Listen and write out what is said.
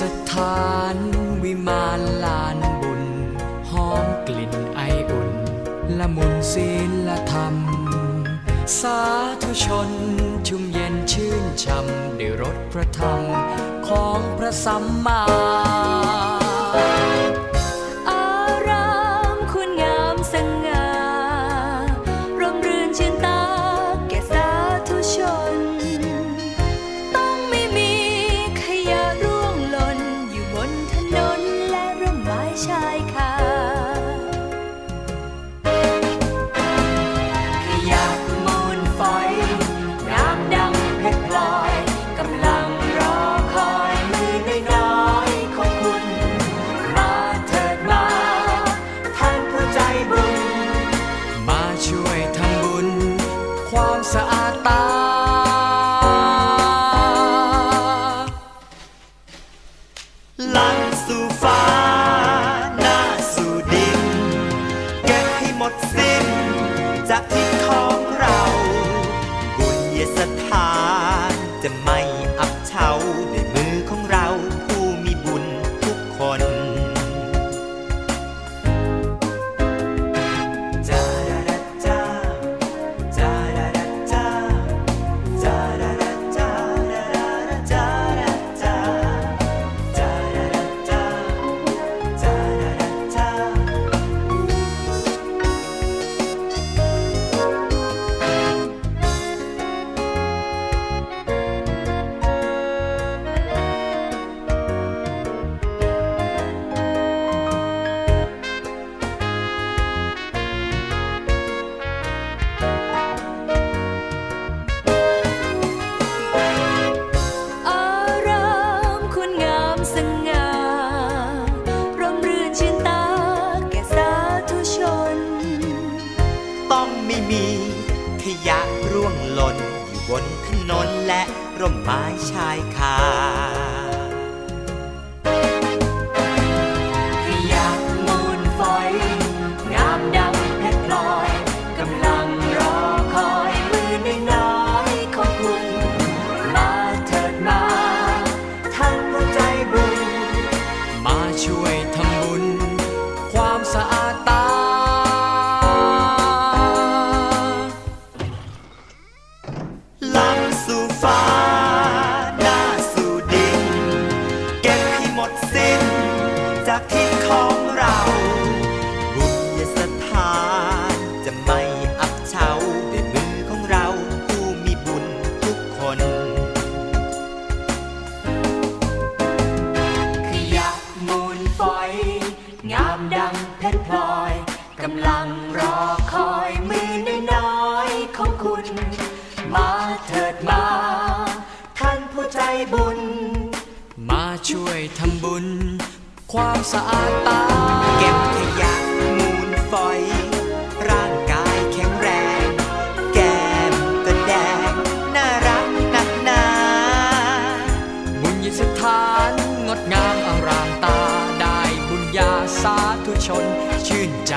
สถานวิมานลานบุญ หอมกลิ่นไออุ่น ละมุนศีลละธรรม สาธุชนชุ่มเย็นชื่นช่ำด้วยรสพระธรรมของพระสัมมา ลังสู่ฟ้า หน้าสู่ดิน เก็บให้หมดสิ้น จากที่คอายชายคา จากที่ของเราบุญยสถานจะไม่อับเฉาด้วยมือของเราผู้มีบุญทุกคน ขยะมูลฝอย งามดังเพชรพลอยกำลังรอคอยมือน้อยๆของคุณ มาเถิดมา ท่านผู้ใจบุญ มาช่วยทำบุญ ความสะอาดตา เก็บขยะมูลฝอย ร่างกายแข็งแรง แก้มก็แดง น่ารักนักหนาบุญยสถานงดงามอารามตา ได้บุญญาสาธุชนชื่นใจ